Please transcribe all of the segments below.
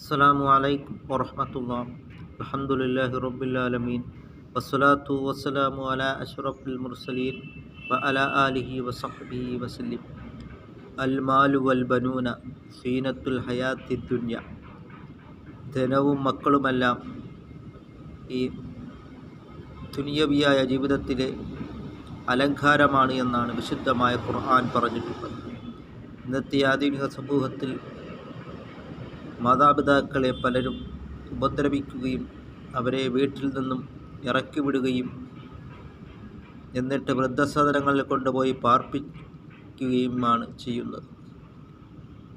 അസ്സലാമു അലൈക്കും വറഹമത്തുള്ള അലഹമുല്ലാഹി റബ്ബുലാലമീൻ വസ്സലാത്തു വസ്സലാമു അല അഷ്റഫുൽ മുർസലീൻ വ അല ആലിഹി വസഹബിഹി വസല്ലിം. അൽ മാലു വൽ ബനൂന സീനത്തുൽ ഹയാത്തി ദുന്യ. ധനവും മക്കളുമെല്ലാം ഈ ദുനിയവിയായ ജീവിതത്തിലെ അലങ്കാരമാണ് എന്നാണ് വിശുദ്ധമായ ഖുർആൻ പറഞ്ഞിട്ടുള്ളത്. ഇന്നത്തെ ആധുനിക സമൂഹത്തിൽ മാതാപിതാക്കളെ പലരും ഉപദ്രവിക്കുകയും അവരെ വീട്ടിൽ നിന്നും ഇറക്കി വിടുകയും എന്നിട്ട് വൃദ്ധസദനങ്ങളിൽ കൊണ്ടുപോയി പാർപ്പിക്കുകയുമാണ് ചെയ്യുന്നത്.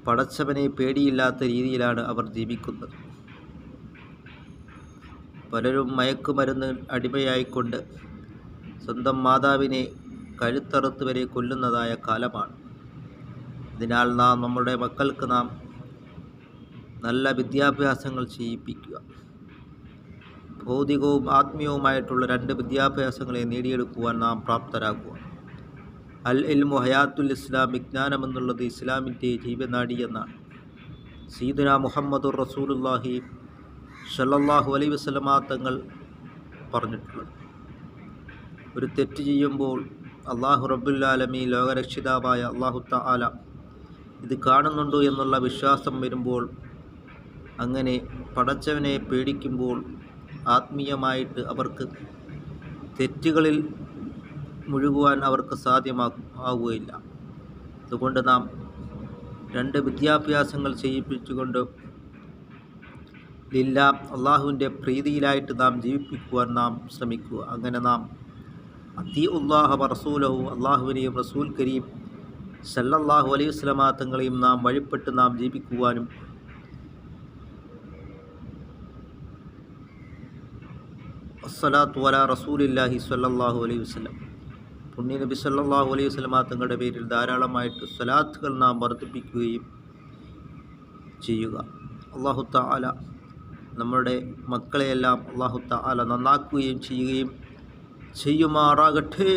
പടച്ചവനെ പേടിയില്ലാത്ത രീതിയിലാണ് അവർ ജീവിക്കുന്നത്. പലരും മയക്കുമരുന്ന് അടിമയായിക്കൊണ്ട് സ്വന്തം മാതാവിനെ കഴുത്തറുത്ത് വരെ കൊല്ലുന്നതായ കാലമാണ്. അതിനാൽ നാം നമ്മുടെ മക്കൾക്ക് നാം നല്ല വിദ്യാഭ്യാസങ്ങൾ ചെയ്യിപ്പിക്കുക. ഭൗതികവും ആത്മീയവുമായിട്ടുള്ള രണ്ട് വിദ്യാഭ്യാസങ്ങളെ നേടിയെടുക്കുവാൻ നാം പ്രാപ്തരാക്കുക അൽ ഇൽമു ഹയാത്തുൽ ഇസ്ലാം വിജ്ഞാനം എന്നുള്ളത് ഇസ്ലാമിന്റെ ജീവനാടി എന്നാണ്. സീദുന മുഹമ്മദുർ റസൂലുല്ലാഹി ഷല്ലാഹു അലൈ വസ്ലമാ തങ്ങൾ പറഞ്ഞിട്ടുള്ളത്. ഒരു തെറ്റ് ചെയ്യുമ്പോൾ അള്ളാഹു റബ്ബുല്ലാലമി ലോകരക്ഷിതാവായ അള്ളാഹു താല ഇത് കാണുന്നുണ്ടോ എന്നുള്ള വിശ്വാസം വരുമ്പോൾ അങ്ങനെ പടച്ചവനെ പേടിക്കുമ്പോൾ ആത്മീയമായിട്ട് അവർക്ക് തെറ്റുകളിൽ മുഴുകുവാൻ അവർക്ക് സാധ്യമാകും ആവുകയില്ല. അതുകൊണ്ട് നാം രണ്ട് വിദ്യാഭ്യാസങ്ങൾ ചെയ്യിപ്പിച്ചുകൊണ്ട് ലില്ല അള്ളാഹുവിന്റെ പ്രീതിയിലായിട്ട് നാം ജീവിപ്പിക്കുവാൻ നാം ശ്രമിക്കുക. അങ്ങനെ നാം അതി ഉള്ളാഹ റസൂലവും അള്ളാഹുവിനെയും റസൂൽ കരീം സല്ലല്ലാഹു അലൈഹി വസ്ലമാ തങ്ങളെയും നാം വഴിപ്പെട്ട് നാം ജീവിക്കുവാനും അസ്സലാത്തു വല റസൂലില്ലാഹി സ്വല്ലല്ലാഹു അലൈഹി വസ്ലം പുണ്യ നബി സല്ലാഹു അലൈഹി വസ്ലമാ തങ്ങളുടെ പേരിൽ ധാരാളമായിട്ട് സ്വലാത്തുകൾ നാം വർദ്ധിപ്പിക്കുകയും ചെയ്യുക. അള്ളാഹു താല നമ്മുടെ മക്കളെയെല്ലാം അള്ളാഹു താല നന്നാക്കുകയും ചെയ്യുകയും ചെയ്യുമാറാകട്ടെ.